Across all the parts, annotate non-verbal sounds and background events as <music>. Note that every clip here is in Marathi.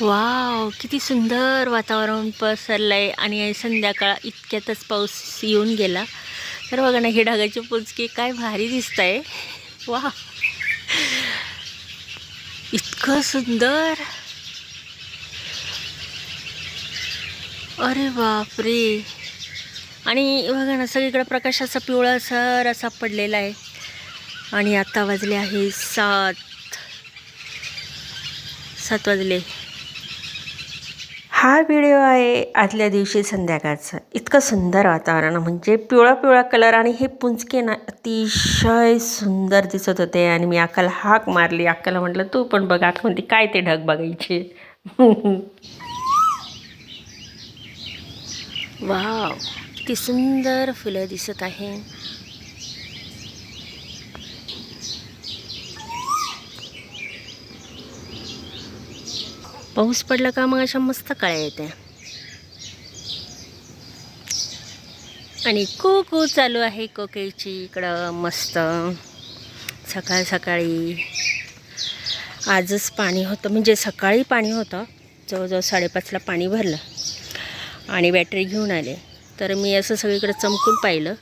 वाव किती सुंदर वातावरण पसरलं आहे आणि संध्याकाळ इतक्यातच पाऊस येऊन गेला. तर बघा ना हे ढगाचे पुंजके काय भारी दिसत आहे वा इतकं सुंदर. अरे बापरे. आणि बघा ना सगळीकडे प्रकाश असा पिवळासर असा पडलेला आहे. आणि आता वाजले आहे सात. सात वाजले. हा व्हिडिओ आहे आदल्या दिवशी संध्याकाळचं. इतकं सुंदर वातावरण म्हणजे पिवळा पिवळा कलर आणि हे पुंजके ना अतिशय सुंदर दिसत होते आणि मी अक्काला हाक मारली. अक्काला म्हटलं तू पण बघ अक्का म्हणते काय ते ढग बघायचे? <laughs> वाव किती सुंदर फुलं दिसत आहे पाऊस पडला का मग अशा मस्त कळ्या येत्या. आणि कू कू चालू आहे कोकिळची इकडं मस्त. सकाळ सकाळी. आजच पाणी होतं म्हणजे सकाळी पाणी होतं. जवळजवळ साडेपाचला पाणी भरलं. आणि बॅटरी घेऊन आले. तर मी असं सगळीकडे चमकून पाहिलं.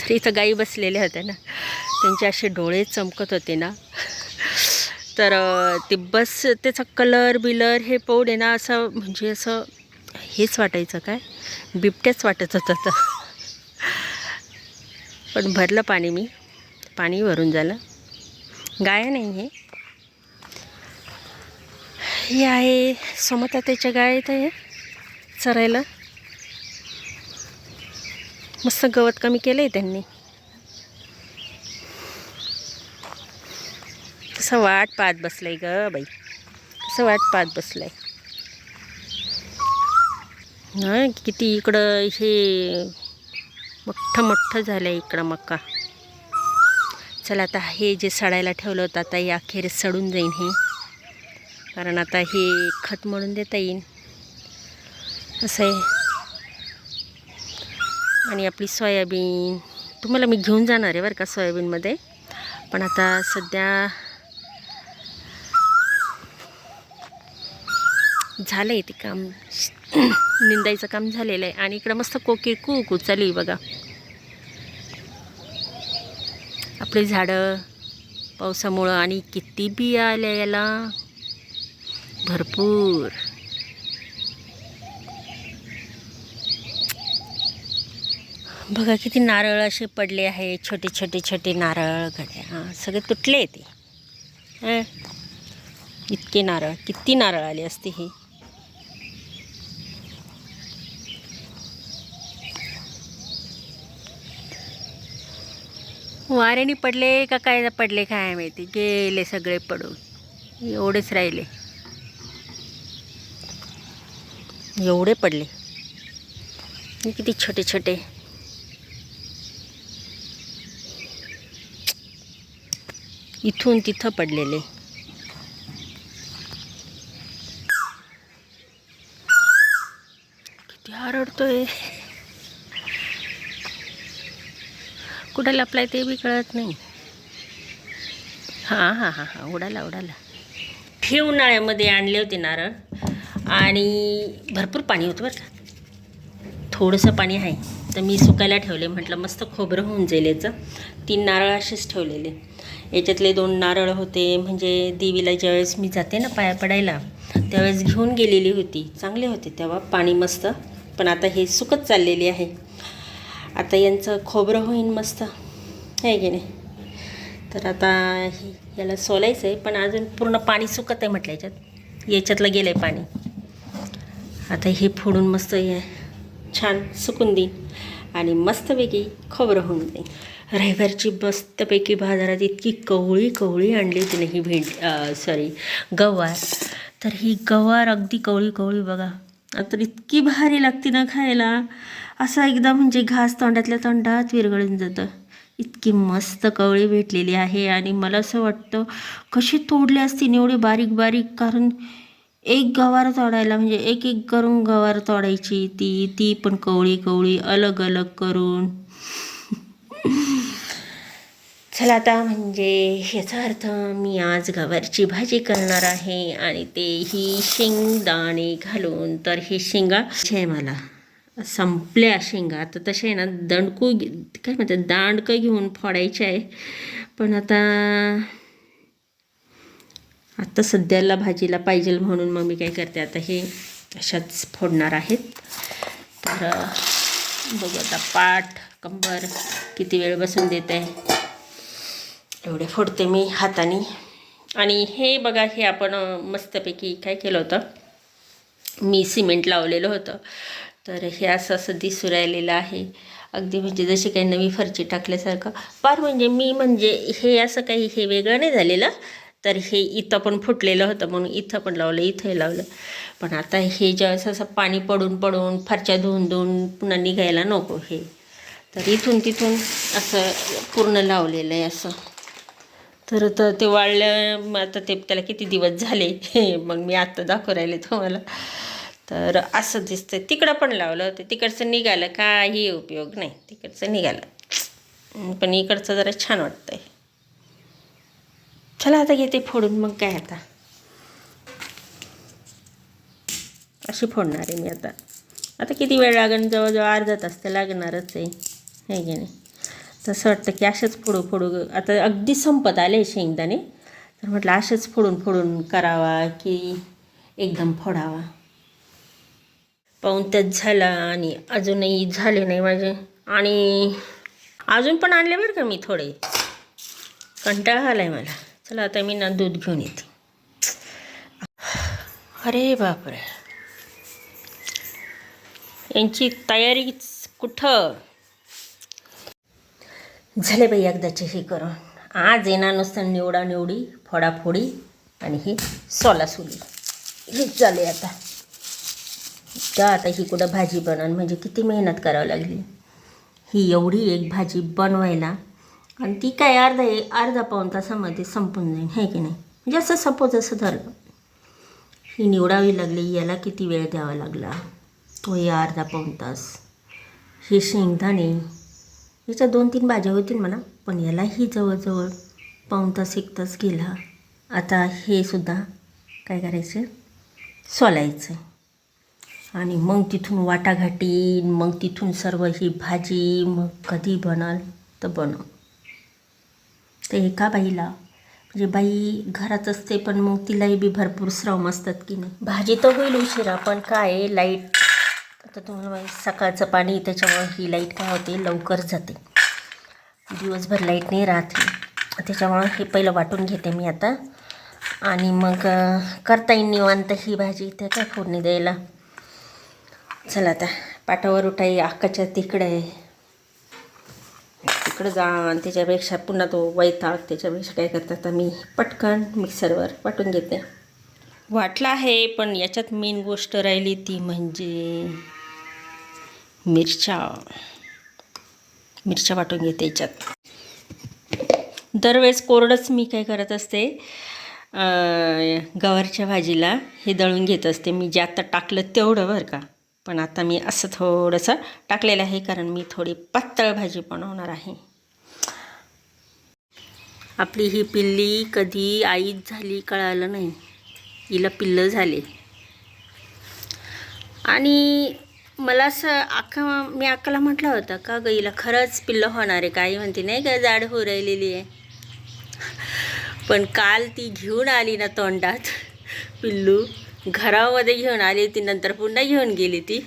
तर इथं गाई बसलेल्या होत्या ना. त्यांचे असे डोळे चमकत होते ना. तर ते बस त्याचा कलर बिलर हे पाहून आहे ना असं म्हणजे असं हेच वाटायचं काय? बिबट्याच वाटत होतं तर. पण भरलं पाणी मी. पाणी भरून झालं. गाय नाही हे. हे आहे समता त्याच्या गाय तर हे चरायला. मस्त गवत कमी केलं आहे त्यांनी. कसं वाट पाहत बसलंय ग बाई. कसं वाट पाहत बसलंय. किती इकडं हे मोठं मोठं झालं आहे इकडं मका. चला आता हे जे सडायला ठेवलं होतं आता हे अखेर सडून जाईन हे. कारण आता हे खत म्हणून देता येईल असं आहे. आणि आपली सोयाबीन. तुम्हाला मी घेऊन जाणार आहे बरं का सोयाबीनमध्ये? पण आता सध्या झालं आहे ते काम. निंदायचं काम झालेलं आहे. आणि इकडं मस्त कोकिळ कू कू चालू आहे बघा. आपली झाडं पावसामुळं आणि किती बिया आल्या याला. भरपूर. बघा किती नारळ असे पडले आहे. छोटे छोटे छोटे नारळ घड्या हां सगळे तुटले ते. इतके नारळ किती नारळ आले असते हे? वाऱ्याने पडले का काय पडले काय माहिती? गेले सगळे पडून. एवढेच राहिले. एवढे पडले. हे किती छोटे छोटे. इथून तिथं पडलेले. किती हरडतोय कुठं लपलाय ते बी कळत नाही. हां हां हां हां उडाला उडाला. हे उन्हाळ्यामध्ये आणले होते नारळ आणि भरपूर पाणी होतं बरं का. थोडंसं पाणी आहे तर मी सुकायला ठेवले. म्हटलं मस्त खोबरं होऊन जाईल याचं. तीन नारळ असेच ठेवलेले. याच्यातले दोन नारळ होते म्हणजे देवीला ज्यावेळेस मी जाते ना पाया पडायला त्यावेळेस घेऊन गेलेली होती. चांगले होते तेव्हा पाणी मस्त. पण आता हे सुकत चाललेली आहे. आता यांचं खोबरं होईन मस्त. आहे की नाही? तर आता हे याला सोलायचं आहे पण अजून पूर्ण पाणी सुकत आहे म्हटलं याच्यात. याच्यातलं गेलं आहे पाणी. आता हे फोडून मस्त हे छान सुकून देईन. आणि मस्तपैकी खोबरं होऊन जाईल रविवारची मस्तपैकी बाजारात इतकी कवळी कवळी आणली होती ना ही भेंड सॉरी गवार. तर ही गवार अगदी कवळी कवळी बघा. तर इतकी भारी लागते ना खायला. असं एकदा म्हणजे घास तोंडातल्या तोंडात विरघळून जातं. इतकी मस्त कवळी भेटलेली आहे आणि मला असं वाटतं कशी तोडली असतील एवढे बारीक बारीक कारण एक गवार तोडायला म्हणजे एक एक करून गवार तोडायची. ती ती पण कवळी कवळी अलग अलग करून. चला आता म्हणजे ह्याचा अर्थ मी आज गवारची भाजी करणार आहे आणि ते ही शेंगदाणे घालून तर हे शेंगा आहे मला? संपल्या शेंगा. आता तसे आहे ना दंडकू काय म्हणतात दांडकं घेऊन फोडायचे आहे. पण आता आत्ता सध्याला भाजीला पाहिजे म्हणून मग मी काय करते आता हे अशाच फोडणार आहेत. तर बघू आता पाठ कंबर किती वेळ बसून देत. आहे एवढे फोडते मी हाताने. आणि हे बघा हे आपण मस्तपैकी काय केलं होतं? मी सिमेंट लावलेलं होतं. तर हे असं असं दिसू राहिलेलं आहे. अगदी म्हणजे जशी काही नवी फरची टाकल्यासारखं. फार म्हणजे मी म्हणजे हे असं काही हे वेगळं नाही झालेलं. तर हे इथं पण फुटलेलं होतं म्हणून इथं पण लावलं इथंही लावलं. पण आता हे ज्यावेळेस असं पाणी पडून पडून फरच्या धुवून धुवून पुन्हा निघायला नको हे. तर इथून तिथून असं पूर्ण लावलेलं आहे असं. तर तर ते वाळलं मग आता ते त्याला किती दिवस झाले? <laughs> मग मी आत्ता दाखवू राहिले तुम्हाला. तर असं दिसतं तिकडं पण लावलं होतं. तिकडचं निघालं. काही उपयोग नाही. तिकडचं निघालं. पण इकडचं जरा छान वाटतंय. चला आता घेते फोडून. मग काय आता? अशी फोडणार आहे मी आता. आता किती वेळ लागेल जवळजवळ अर्धा तास तर लागणारच आहे. हे की नाही? तसं वाटतं की असेच फोडू फोडू आता अगदी संपत आले शेंगदाणे. तर म्हटलं असेच फोडून फोडून करावा की एकदम फोडावा. पाहून त्यात झाला आणि अजूनही झाले नाही माझे. आणि अजून पण आणले बरं का मी थोडे. कंटाळा आला आहे मला. चला आता मी ना दूध घेऊन येते. अरे बापरे. यांची तयारीच कुठं? झाले बाई एकदाचे हे करून. आज येणार नुसतं निवडा निवडी फोडाफोडी आणि हे सोलासुली. हेच चालू आहे आता. का आता ही कुठं भाजी बनवून म्हणजे किती मेहनत करावी लागली. ही एवढी एक भाजी बनवायला आणि ती काय अर्धा अर्धा पाऊण तासामध्ये संपून जाईल हे की नाही? म्हणजे असं सपोज असं धरलं ही निवडावी लागली याला किती वेळ द्यावा लागला? तो या अर्धा पाऊण तास. हे शेंगदाणे याच्या दोन तीन भाज्या होतील म्हणा पण यालाही जवळजवळ पाऊन तास एक तास गेला. आता हे सुद्धा काय करायचं? सोलायचं. आणि मग तिथून वाटाघाटी मग तिथून सर्व ही भाजी मग कधी बनाल तर बनव. ते एका बाईला म्हणजे बाई घरात असते पण मग तिलाही बी भरपूर श्रम असतात की नाही. भाजी तर होईल उशिरा पण काय लाइट आता तुम्हाला माहीत सकाळचं पाणी त्याच्यामुळे ही लाइट काय होते लवकर जाते. दिवसभर लाइट नाही राहते त्याच्यामुळं हे पहिलं वाटून घेते मी आता. आणि मग करता येईल निवांत ही भाजी इथे काय फोडणी द्यायला. चला आता पाटावर उठाई आकाच्या तिकडे तिकडं जा आणि त्याच्यापेक्षा पुन्हा तो वैताग त्याच्यापेक्षा काय करतात आता मी पटकन मिक्सरवर वाटून घेते. वाटलं आहे पण याच्यात मेन गोष्ट राहिली ती म्हणजे मिरच्या मिरच्या वाटून घेते याच्यात. दरवेळेस कोरडंच मी काय करत असते गवारच्या भाजीला हे दळून घेत असते. मी जे आता टाकलं तेवढं बरं का. पण आता मी असं थोडंसं टाकलेलं आहे कारण मी थोडी पातळ भाजी बनवणार आहे. आपली ही पिल्ली कधी आईच झाली कळालं नाही. हिला पिल्लं झाले. आणि मला असं अख्खा मी अक्काला म्हटलं होतं का गं खरंच पिल्लं होणार आहे काही म्हणते नाही का जाड हो राहिलेली आहे. पण काल ती घेऊन आली ना तोंडात पिल्लू घरामध्ये घेऊन आली ती नंतर पुन्हा घेऊन गेली ती.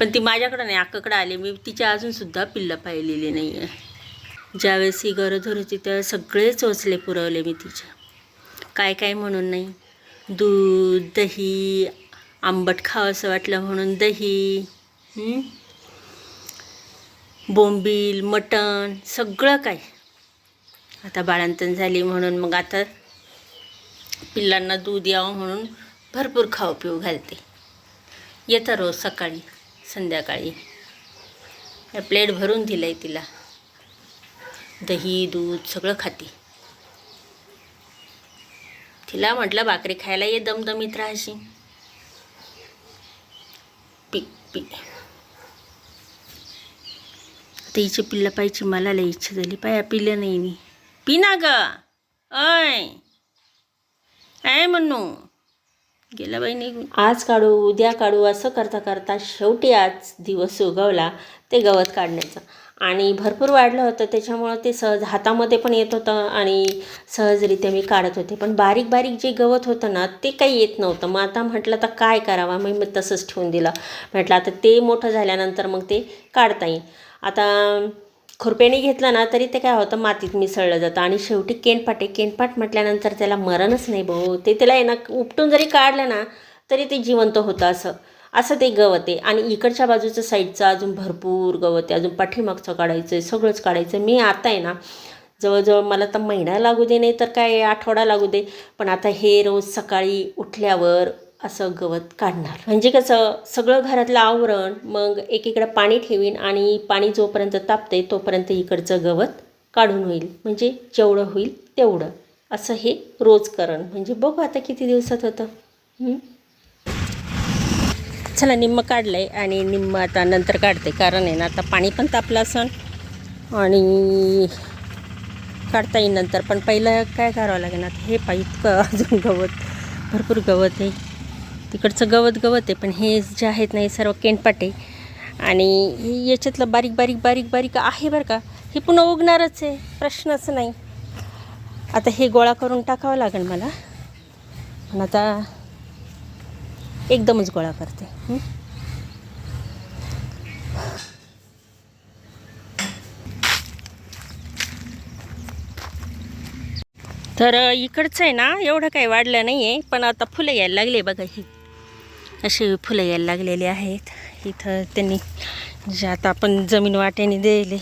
पण ती माझ्याकडं नाही अक्काकडं आली. मी तिच्या अजूनसुद्धा पिल्लं पाहिलेली नाही आहे ज्यावेळेस ही गरज होती त्यावेळेस सगळे चोचले पुरवले मी तिच्या काय काय म्हणून नाही. दूध दही आंबट खावं असं वाटलं म्हणून दही बोंबील मटण सगळं काय आता बाळंतण झाली म्हणून मग आता पिल्लांना दूध यावं म्हणून भरपूर खाऊ पिऊ घालते. येतं रोज सकाळी संध्याकाळी. प्लेट भरून दिलं आहे तिला. दही दूध सगळं खाते. तिला म्हटलं भाकरी खायला ये दमदमीत राहाशी पी. आता हिची पिल्लं पाहिजे मला लय इच्छा झाली. पाया पिलं नाही मी. पिना ग. अय काय म्हणू गेला बाई निघून. आज काढू उद्या काढू असं करता करता शेवटी आज दिवस उगवला ते गवत काढण्याचा. आणि भरपूर वाढलं होतं. त्याच्यामुळं ते सहज हातामध्ये पण येत होतं आणि सहजरित्या मी काढत होते. पण बारीक बारीक जे गवत होतं ना ते काही येत नव्हतं. मग आता म्हटलं तर काय करावं? मग मी तसंच ठेवून दिलं. म्हटलं आता ते मोठं झाल्यानंतर मग ते काढता येईल. आता खुरप्याने घेतलं ना तरी ते काय होतं मातीत मिसळलं जातं. आणि शेवटी केनपाट आहे केनपाट म्हटल्यानंतर त्याला मरणच नाही भाऊ. ते त्याला आहे ना उपटून जरी काढलं ना तरी ते जिवंत होतं असं. असं ते गवत. आहे आणि इकडच्या बाजूचं साईडचं अजून भरपूर गवत आहे अजून पाठीमागचं काढायचं आहे सगळंच काढायचं आहे मी आता आहे ना जवळजवळ मला तर महिना लागू दे नाही तर काय आठवडा लागू दे पण आता हे रोज सकाळी उठल्यावर असं गवत काढणार. म्हणजे कसं सगळं घरातलं आवरण मग एकीकडं पाणी ठेवीन आणि पाणी जोपर्यंत तापते तोपर्यंत इकडचं गवत काढून होईल. म्हणजे जेवढं होईल तेवढं. असं हे रोज करण म्हणजे बघू आता किती दिवसात होतं. चला निम्म काढलं आहे आणि निम्म आता नंतर काढते. कारण आहे ना आता पाणी पण तापलं असण आणि काढता येईल नंतर. पण पहिलं काय करावं लागेल आता? हे पा इतकं अजून गवत. भरपूर गवत आहे. तिकडचं गवत गवत आहे पण हे जे आहेत ना हे सर्व केंडपाटे. आणि हे याच्यातलं बारीक बारीक बारीक बारीक आहे बरं का? हे पुन्हा उगणारच आहे. प्रश्नच नाही. आता हे गोळा करून टाकावं लागेल मला. पण आता एकदमच गोळा करते. तर इकडचं आहे ना एवढं काही वाढलं नाही आहे पण आता फुलं यायला लागले बघा ही. अशी फुलं यायला लागलेली आहेत. इथं त्यांनी जे आता आपण जमीन वाट्याने दिले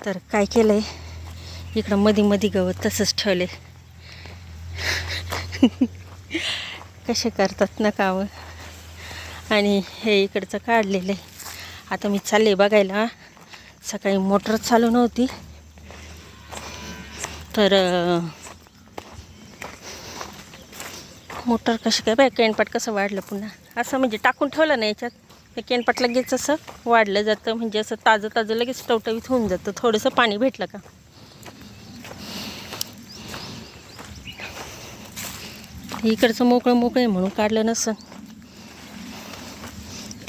तर काय केलं आहे इकडं मधी मधी गवत तसंच ठेवले <laughs> कसे करतात ना कावं? आणि हे इकडचं काढलेलं आहे. आता मी चालले बघायला. सकाळी मोटर चालू नव्हती तर मोटर कशी काय बाय केनपाट कसं वाढलं पुन्हा. असं म्हणजे टाकून ठेवलं ना याच्यात. ते केनपाट लगेच असं वाढलं जातं. म्हणजे असं ताजं ताजं लगेच टवटवीत होऊन जातं. थोडंसं पाणी भेटलं का? इकडचं मोकळं मोकळं आहे म्हणून काढलं नसं.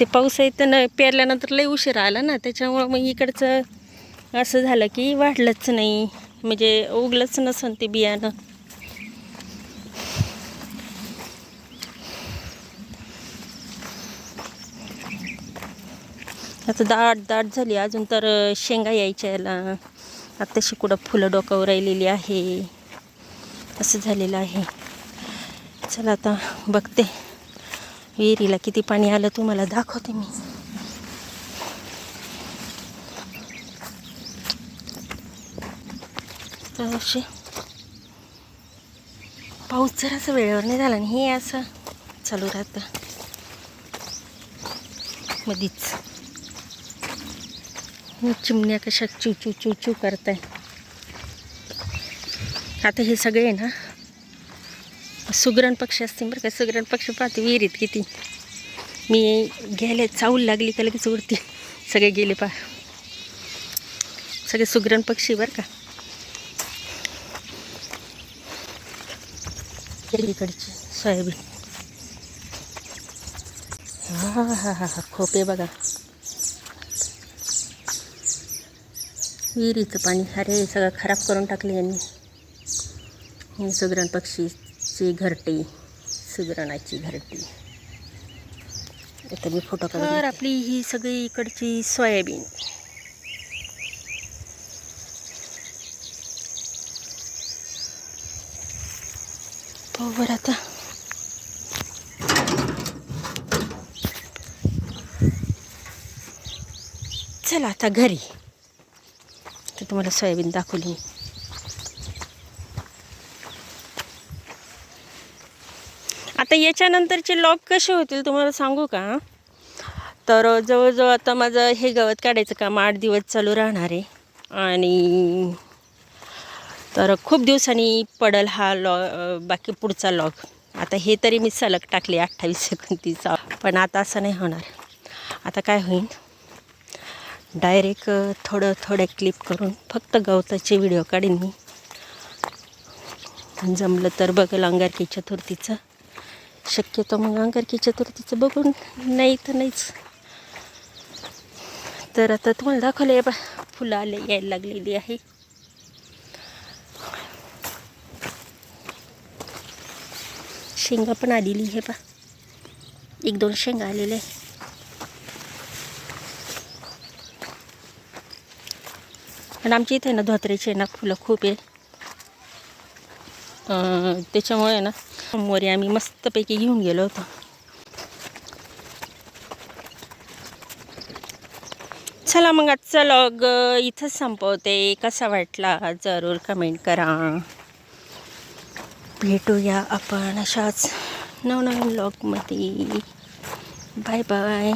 ते पाऊस आहे तर न पेरल्यानंतर लई उशीर आला ना त्याच्यामुळं मग इकडचं असं झालं की वाढलंच नाही. म्हणजे उगलंच नसन ते बियाणं. आता दाट दाट झाली अजून तर शेंगा यायच्या याला आत्ताशी कुठं फुलं डोकावर राहिलेली आहे. असं झालेलं आहे. चला आता बघते. विहिरीला किती पाणी आलं तुम्हाला दाखवते मी. तर असे पाऊस जर असं वेळेवर नाही झाला आणि हे असं चालू राहतं. मधीच. चिमण्या कशा चू चू चू चू करताय. आता हे सगळे ना सुगरण पक्षी असतील बरं का. सुगरण पक्षी पाहते विहिरीत किती. मी गेले चावूल लागली का लगेच उडती. सगळे गेले पा सगळे सुगरण पक्षी बरं का. इकडची सोयाबीन. हा हा हा हा खोपे बघा. विहिरीचं पाणी अरे सगळं खराब करून टाकले यांनी. हे पक्षी. पक्षीची घरटी सुगरणाची घरटी. आता मी फोटो तर आपली ही सगळी इकडची सोयाबीन बरं आता. चला आता घरी. तर तुम्हाला सोयाबीन दाखवली मी. आता याच्यानंतरचे लॉक कसे होतील तुम्हाला सांगू का? तर जवळजवळ आता माझं हे गवत काढायचं काम आठ दिवस चालू राहणार आहे. आणि तर खूप दिवसांनी पडल हा लॉ बाकी पुढचा लॉग आता हे तरी मी सलग टाकले अठ्ठावीस एकोणतीसचा पण आता असं नाही होणार. आता काय होईल? डायरेक्ट थोडं थोडं क्लिप करून फक्त गवताचे व्हिडिओ काढीन मी. जमलं तर बघेल अंगारकी चतुर्थीचं. शक्यतो मग अंगारकी चतुर्थीचं बघून नाही तर नाहीच. तर आता तुम्हाला दाखवलं बा फुलं आले यायला लागलेली आहे. शेंगा पण आलेली आहे बा. एक दोन शेंगा आलेले आहे. आणि आमच्या इथे ना धोत्र्याचे ना फुलं खूप आहे. त्याच्यामुळे ना सोमवारी आम्ही मस्तपैकी घेऊन गेलो होतो. चला मग आजचा लॉग इथंच संपवते. कसा वाटला जरूर कमेंट करा. भेटूया आपण अशाच नवनवीन लॉगमध्ये बाय बाय